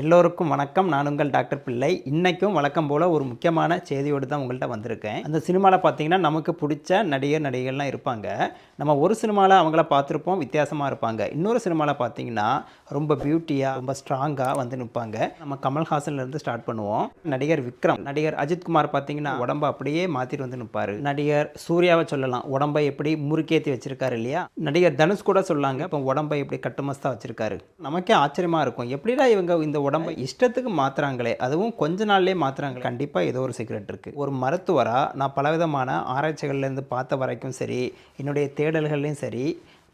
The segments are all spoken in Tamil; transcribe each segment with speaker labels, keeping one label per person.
Speaker 1: எல்லோருக்கும் வணக்கம். நான் உங்கள் டாக்டர் பிள்ளை. இன்றைக்கும் வழக்கம் போல் ஒரு முக்கியமான செய்தியோடு தான் உங்கள்கிட்ட வந்திருக்கேன். அந்த சினிமாவில் பார்த்தீங்கன்னா நமக்கு பிடிச்ச நடிகர் நடிகைகள்லாம் இருப்பாங்க. நம்ம ஒரு சினிமாவில் அவங்கள பார்த்துருப்போம் வித்தியாசமாக இருப்பாங்க. இன்னொரு சினிமாவில் பார்த்தீங்கன்னா ரொம்ப பியூட்டியாக ரொம்ப ஸ்ட்ராங்காக வந்து நிற்பாங்க நம்ம கமல்ஹாசன்லேருந்து ஸ்டார்ட் பண்ணுவோம். நடிகர் விக்ரம் நடிகர் அஜித்குமார் பார்த்தீங்கன்னா உடம்ப அப்படியே மாற்றிட்டு வந்து நிற்பாரு நடிகர் சூர்யாவை சொல்லலாம். உடம்பை எப்படி முறுக்கேற்றி வச்சிருக்காரு இல்லையா? நடிகர் தனுஷ் கூட சொல்லாங்க. இப்போ உடம்பை எப்படி கட்டுமஸ்தாக வச்சுருக்காரு. நமக்கே ஆச்சரியமாக இருக்கும். எப்படிடா இவங்க இந்த உடம்பை இஷ்டத்துக்கு மாத்துறாங்களே அதுவும் கொஞ்ச நாள்லயே மாத்துறாங்களே கண்டிப்பாக ஏதோ ஒரு சீக்ரெட் இருக்குது ஒரு மருத்துவராக நான் பலவிதமான ஆராய்ச்சிகள்லேருந்து பார்த்த வரைக்கும் சரி என்னுடைய தேடல்கள்லையும் சரி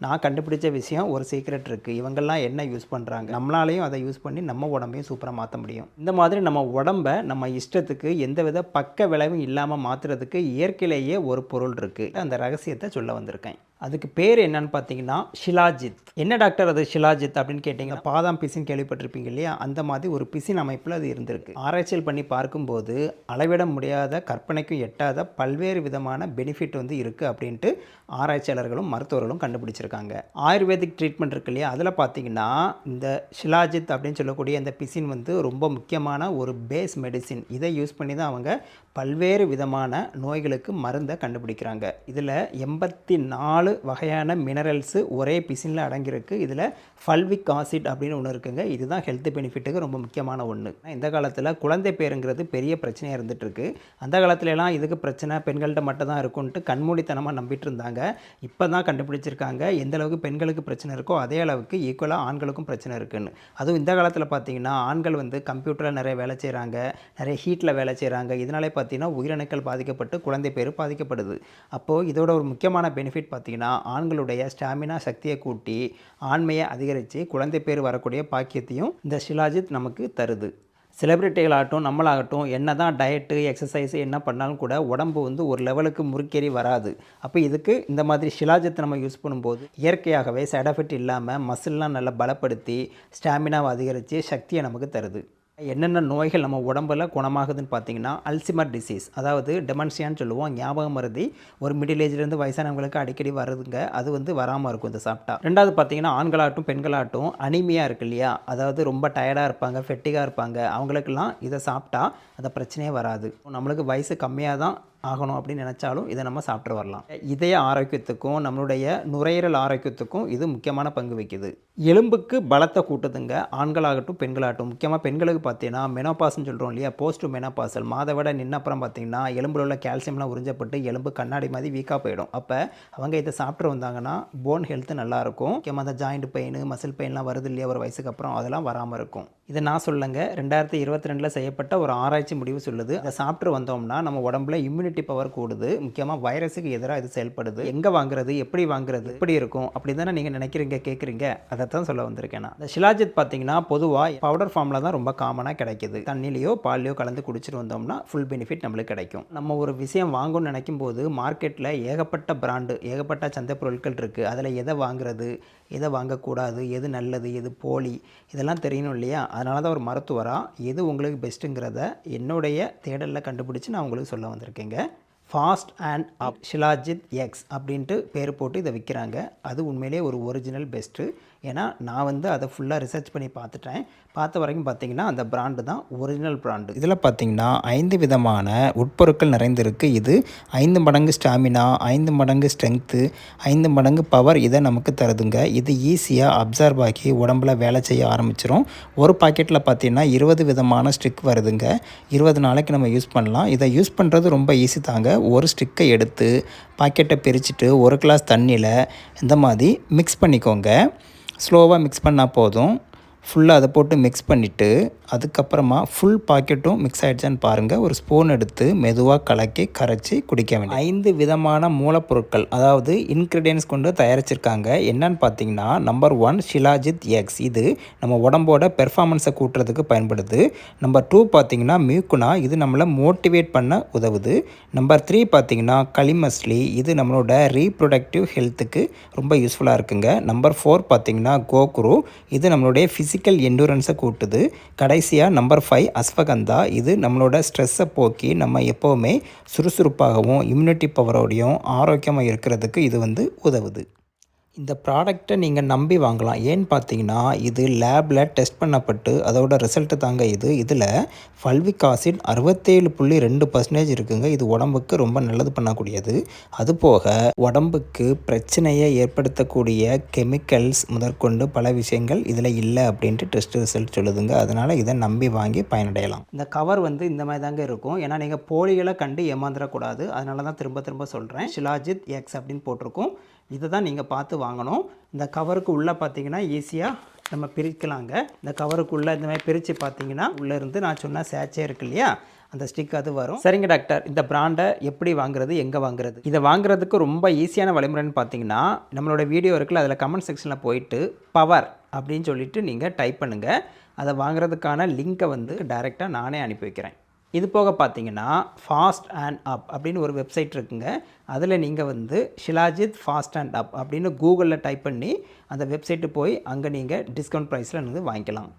Speaker 1: நான் கண்டுபிடிச்ச விஷயம் ஒரு சீக்ரெட் இருக்குது இவங்கெல்லாம் என்ன யூஸ் பண்ணுறாங்க நம்மளாலையும் அதை யூஸ் பண்ணி நம்ம உடம்பையும் சூப்பராக மாற்ற முடியும். இந்த மாதிரி நம்ம உடம்பை நம்ம இஷ்டத்துக்கு எந்தவித பக்க விளைவும் இல்லாமல் மாற்றுறதுக்கு இயற்கையிலேயே ஒரு பொருள் இருக்குது அந்த ரகசியத்தை சொல்ல வந்திருக்கேன். அதுக்கு பேர் என்னன்னு பார்த்தீங்கன்னா ஷிலாஜித். என்ன டாக்டர் அது ஷிலாஜித் அப்படின்னு கேட்டிங்கன்னா பாதாம் பிசின் கேள்விப்பட்டிருப்பீங்க இல்லையா? அந்த மாதிரி ஒரு பிசின் அமைப்பில் அது இருந்திருக்கு. ஆராய்ச்சியில் பண்ணி பார்க்கும்போது அளவிட முடியாத கற்பனைக்கும் எட்டாத பல்வேறு விதமான பெனிஃபிட் வந்து இருக்குது அப்படின்ட்டு ஆராய்ச்சியாளர்களும் மருத்துவர்களும் கண்டுபிடிச்சிருக்காங்க. ஆயுர்வேதிக் ட்ரீட்மெண்ட் இருக்கு இல்லையா? அதில் பார்த்தீங்கன்னா இந்த ஷிலாஜித் அப்படின்னு சொல்லக்கூடிய அந்த பிசின் வந்து ரொம்ப முக்கியமான ஒரு பேஸ் மெடிசின் இதை யூஸ் பண்ணி தான் அவங்க பல்வேறு விதமான நோய்களுக்கு மருந்தை கண்டுபிடிக்கிறாங்க. இதில் எண்பத்தி நாலு வகையான மினரல்ஸு ஒரே பிசினில் அடங்கியிருக்கு. இதில் ஃபல்விக் ஆசிட் அப்படின்னு ஒன்று இருக்குங்க. இதுதான் ஹெல்த் பெனிஃபிட்டுக்கு ரொம்ப முக்கியமான ஒன்று இந்த காலத்தில் குழந்தை பேருங்கிறது பெரிய பிரச்சனையாக இருந்துகிட்ருக்கு அந்த காலத்துலலாம் இதுக்கு பிரச்சனை பெண்கள்கிட்ட மட்டும் தான் இருக்கும்ன்ட்டு கண்மூடித்தனமாக நம்பிட்டு இருந்தாங்க. இப்போ தான் கண்டுபிடிச்சிருக்காங்க. எந்த அளவுக்கு பெண்களுக்கு பிரச்சனை இருக்கோ அதே அளவுக்கு ஈக்குவலாக ஆண்களுக்கும் பிரச்சனை இருக்குன்னு. அதுவும் இந்த காலத்தில் பார்த்தீங்கன்னா ஆண்கள் வந்து கம்ப்யூட்டரில் நிறைய வேலை செய்கிறாங்க நிறைய ஹீட்டில் வேலை செய்கிறாங்க இதனாலே பார்த்தீங்கன்னா உயிரணுக்கள் பாதிக்கப்பட்டு குழந்தை பேர் பாதிக்கப்படுது. அப்போது இதோட ஒரு முக்கியமான பெனிஃபிட் பார்த்தீங்கன்னா ஆண்களுடைய ஸ்டாமினா சக்தியை கூட்டி ஆண்மையை அதிகரித்து குழந்தை பேர் வரக்கூடிய பாக்கியத்தையும் இந்த ஷிலாஜித் நமக்கு தருது. செலிப்ரிட்டிகளாகட்டும் நம்மளாகட்டும் என்ன தான் டயட்டு எக்ஸசைஸ் என்ன பண்ணாலும் கூட உடம்பு வந்து ஒரு லெவலுக்கு முறுக்கேறி வராது. அப்போ இதுக்கு இந்த மாதிரி ஷிலாஜத்தை நம்ம யூஸ் பண்ணும்போது இயற்கையாகவே சைட் எஃபெக்ட் இல்லாமல் மசில்லாம் நல்லா பலப்படுத்தி ஸ்டாமினாவை அதிகரித்து சக்தியை நமக்கு தருது. என்னென்ன நோய்கள் நம்ம உடம்புல குணமாகுதுன்னு பார்த்தீங்கன்னா அல்சிமர் டிசீஸ் அதாவது டெமன்ஷியான்னு சொல்லுவோம் ஞாபகம் மருதி ஒரு மிடில் ஏஜ்லேருந்து வயசானவங்களுக்கு அடிக்கடி வருதுங்க. அது வந்து வராமல் இருக்கும் இந்த சாப்பிட்டா. ரெண்டாவது பார்த்தீங்கன்னா ஆண்களாகட்டும் பெண்களாகட்டும் அனிமியாக இருக்கு இல்லையா? அதாவது ரொம்ப டயர்டாக இருப்பாங்க ஃபெட்டிகாக இருப்பாங்க. அவங்களுக்கெல்லாம் இதை சாப்பிட்டா அந்த பிரச்சனையே வராது. நம்மளுக்கு வயசு கம்மியாக தான் ஆகணும் அப்படின்னு நினச்சாலும் இதை நம்ம சாப்பிட்டு வரலாம். இதய ஆரோக்கியத்துக்கும் நம்மளுடைய நுரையீரல் ஆரோக்கியத்துக்கும் இது முக்கியமான பங்கு வைக்குது எலும்புக்கு பலத்தை கூட்டுதுங்க ஆண்களாகட்டும் பெண்களாகட்டும். முக்கியமாக பெண்களுக்கு பார்த்தீங்கன்னா மெனோபாஸ்ன்னு சொல்கிறோம் இல்லையா? போஸ்ட் மெனோபாசல் மாதவிட நின்னப்புறம் பார்த்தீங்கன்னா எலும்பில் உள்ள கால்சியம்லாம் உறிஞ்சப்பட்டு எலும்பு கண்ணாடி மாதிரி வீக்காக போயிடும். அப்போ அவங்க இதை சாப்பிட்டு வந்தாங்கன்னா போன் ஹெல்த் நல்லாயிருக்கும் முக்கியமாக அந்த ஜாயிண்ட் பெயின் மசில் பெயின்லாம் வருது இல்லையா? ஒரு வயசுக்கு அப்புறம் அதெல்லாம் வராமல் இருக்கும். இதை நான் சொல்லுங்க ரெண்டாயிரத்தி இருபத்தி ரெண்டில் செய்யப்பட்ட ஒரு ஆராய்ச்சி முடிவு சொல்லுது. அதை சாப்பிட்டு வந்தோம்னா நம்ம உடம்புல இம்யூனிட்டி பவர் கூடுது. முக்கியமாக வைரஸுக்கு எதிராக இது செயல்படுது. எங்கே வாங்குறது? எப்படி வாங்குறது? எப்படி இருக்கும்? அப்படி தானே நீங்கள் நினைக்கிறீங்க கேட்குறீங்க அதை தான் சொல்ல வந்திருக்கேன் நான். இந்த ஷிலாஜித் பார்த்தீங்கன்னா பொதுவாக பவுடர் ஃபார்மில் தான் ரொம்ப காமனாக கிடைக்குது. தண்ணிலையோ பால்லையோ கலந்து குடிச்சிட்டு வந்தோம்னா ஃபுல் பெனிஃபிட் நம்மளுக்கு கிடைக்கும். நம்ம ஒரு விஷயம் வாங்கணும்னு நினைக்கும் போது மார்க்கெட்டில் ஏகப்பட்ட பிராண்டு ஏகப்பட்ட சந்தை பொருட்கள் இருக்குது அதில் எதை வாங்குறது? எதை வாங்கக்கூடாது எது நல்லது எது போலி இதெல்லாம் தெரியணும் இல்லையா? அதனால தான் ஒரு மருத்துவராக எது உங்களுக்கு பெஸ்ட்டுங்கிறத என்னுடைய தேடலில் கண்டுபிடிச்சி நான் உங்களுக்கு சொல்ல வந்திருக்கேங்க. Fast and up Shilajit X அப்படின்ட்டு பேர் போட்டு இதை விற்கிறாங்க அது உண்மையிலேயே ஒரு ஒரிஜினல் பெஸ்ட்டு ஏன்னா நான் வந்து அதை ஃபுல்லாக ரிசர்ச் பண்ணி பார்த்துட்டேன். பார்த்த வரைக்கும் பார்த்தீங்கன்னா அந்த பிராண்டு தான் ஒரிஜினல் பிராண்டு இதில் பார்த்தீங்கன்னா ஐந்து விதமான உட்பொருட்கள் நிறைந்திருக்கு. இது ஐந்து மடங்கு ஸ்டாமினா ஐந்து மடங்கு ஸ்ட்ரென்த்து ஐந்து மடங்கு பவர் இதை நமக்கு தருதுங்க. இது ஈஸியாக அப்சர்வ் ஆகி உடம்புல வேலை செய்ய ஆரம்பிச்சிரும். ஒரு பாக்கெட்டில் பார்த்திங்கன்னா இருபது விதமான ஸ்டிக் வருதுங்க. இருபது நாளைக்கு நம்ம யூஸ் பண்ணலாம். இதை யூஸ் பண்ணுறது ரொம்ப ஈஸி தாங்க. ஒரு ஸ்டிக்கை எடுத்து பாக்கெட்டை பிரிச்சுட்டு ஒரு கிளாஸ் தண்ணியில் இந்த மாதிரி மிக்ஸ் பண்ணிக்கோங்க. ஸ்லோவாக மிக்ஸ் பண்ணால் போதும். ஃபுல்லாக அதை போட்டு மிக்ஸ் பண்ணிவிட்டு அதுக்கப்புறமா ஃபுல் பாக்கெட்டும் மிக்ஸ் ஆகிடுச்சான்னு பாருங்கள் ஒரு ஸ்பூன் எடுத்து மெதுவாக கலக்கி கரைச்சி குடிக்க வேண்டும் ஐந்து விதமான மூலப்பொருட்கள் அதாவது இன்க்ரீடியன்ஸ் கொண்டு தயாரிச்சிருக்காங்க. என்னன்னு பார்த்தீங்கன்னா நம்பர் ஒன் ஷிலாஜித் எக்ஸ் இது நம்ம உடம்போட பெர்ஃபார்மன்ஸை கூட்டுறதுக்கு பயன்படுது. நம்பர் டூ பார்த்தீங்கன்னா மியூக்குனா இது நம்மளை மோட்டிவேட் பண்ண உதவுது. நம்பர் த்ரீ பார்த்தீங்கன்னா களிமஸ்லி இது நம்மளோட ரீப்ரொடக்டிவ் ஹெல்த்துக்கு ரொம்ப யூஸ்ஃபுல்லாக இருக்குங்க. நம்பர் ஃபோர் பார்த்தீங்கன்னா கோகுரு இது நம்மளுடைய ஃபிசிக்கல் எண்டூரன்ஸை கூட்டுது. கடைசியாக நம்பர் ஃபைவ் அஸ்வகந்தா இது நம்மளோட ஸ்ட்ரெஸ்ஸை போக்கி நம்ம எப்போவுமே சுறுசுறுப்பாகவும் இம்யூனிட்டி பவரோடையும் ஆரோக்கியமாக இருக்கிறதுக்கு இது வந்து உதவுது. இந்த ப்ராடக்ட்டை நீங்கள் நம்பி வாங்கலாம். ஏன்னு பார்த்தீங்கன்னா இது லேபில் டெஸ்ட் பண்ணப்பட்டு அதோட ரிசல்ட்டு தாங்க இது. இதில் ஃபல்விக் ஆசிட் அறுபத்தேழு புள்ளி ரெண்டு பர்சன்டேஜ் இருக்குங்க. இது உடம்புக்கு ரொம்ப நல்லது பண்ணக்கூடியது. அதுபோக உடம்புக்கு பிரச்சனையை ஏற்படுத்தக்கூடிய கெமிக்கல்ஸ் முதற்கொண்டு பல விஷயங்கள் இதில் இல்லை அப்படின்ட்டு டெஸ்ட் ரிசல்ட் சொல்லுதுங்க. அதனால் இதை நம்பி வாங்கி பயனடையலாம். இந்த கவர் வந்து இந்த மாதிரி தாங்க இருக்கும். ஏன்னா நீங்கள் போலிகளை கண்டு ஏமாந்துடக்கூடாது. அதனால தான் திரும்ப திரும்ப சொல்கிறேன் ஷிலாஜித் எக்ஸ் அப்படின்னு போட்டிருக்கும். இதை தான் நீங்கள் பார்த்து வாங்கணும். இந்த கவருக்கு உள்ளே பார்த்தீங்கன்னா ஈஸியாக நம்ம பிரிக்கலாங்க. இந்த கவருக்குள்ளே இந்த மாதிரி பிரித்து பார்த்தீங்கன்னா உள்ளே இருந்து நான் சொன்ன சேச்சே இருக்கு இல்லையா? அந்த ஸ்டிக் அது வரும். சரிங்க டாக்டர் இந்த பிராண்டை எப்படி வாங்குறது எங்கே வாங்குறது? இதை வாங்குறதுக்கு ரொம்ப ஈஸியான வழிமுறைன்னு பார்த்தீங்கன்னா நம்மளோட வீடியோ இருக்குல்ல அதில் கமெண்ட் செக்ஷனில் போயிட்டு பவர் அப்படின்னு சொல்லிட்டு நீங்கள் டைப் பண்ணுங்கள் அதை வாங்குறதுக்கான லிங்க்கை வந்து டைரெக்டாக நானே அனுப்பி வைக்கிறேன். இது போக பார்த்தீங்கன்னா ஃபாஸ்ட் அண்ட் அப் அப்படின்னு ஒரு வெப்சைட் இருக்குங்க. அதில் நீங்கள் வந்து ஷிலாஜித் ஃபாஸ்ட் அண்ட் அப் அப்படின்னு கூகுளில் டைப் பண்ணி அந்த வெப்சைட்டு போய் அங்கே நீங்கள் டிஸ்கவுண்ட் ப்ரைஸில் வந்து வாங்கிக்கலாம்.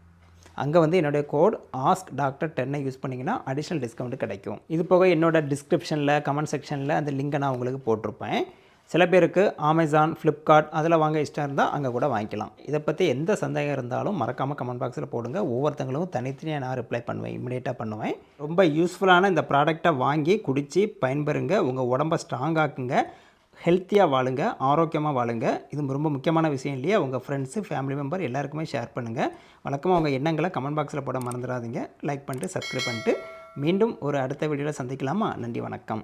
Speaker 1: அங்கே வந்து என்னுடைய கோட் ஆஸ்க் டாக்டர் டென்னை யூஸ் பண்ணிங்கன்னா அடிஷ்னல் டிஸ்கவுண்ட் கிடைக்கும். இது போக என்னோட டிஸ்கிரிப்ஷனில் கமெண்ட் செக்ஷனில் அந்த லிங்கை நான் உங்களுக்கு போட்டிருப்பேன். சில பேருக்கு அமேசான் ஃப்ளிப்கார்ட் அதில் வாங்க இஷ்டம் இருந்தால் அங்கே கூட வாங்கிக்கலாம். இதை பற்றி எந்த சந்தேகம் இருந்தாலும் மறக்காமல் கமெண்ட் பாக்ஸில் போடுங்க. ஒவ்வொருத்தங்களும் தனித்தனியாக நான் ரிப்ளை பண்ணுவேன் இமிடியேட்டாக பண்ணுவேன். ரொம்ப யூஸ்ஃபுல்லான இந்த ப்ராடக்டை வாங்கி குடித்து பயன்பெறுங்க. உங்கள் உடம்ப ஸ்ட்ராங்காக்குங்க ஹெல்த்தியாக வாழுங்க. ஆரோக்கியமாக வாழுங்க. இது ரொம்ப முக்கியமான விஷயம் இல்லையா? உங்கள் ஃப்ரெண்ட்ஸு ஃபேமிலி மெம்பர் எல்லாருக்குமே ஷேர் பண்ணுங்கள் வழக்கமாக உங்கள் எண்ணங்களை கமெண்ட் பாக்ஸில் போட மறந்துடாதீங்க. லைக் பண்ணிட்டு சப்ஸ்கிரைப் பண்ணிட்டு மீண்டும் ஒரு அடுத்த வீடியோவில் சந்திக்கலாமா? நன்றி வணக்கம்.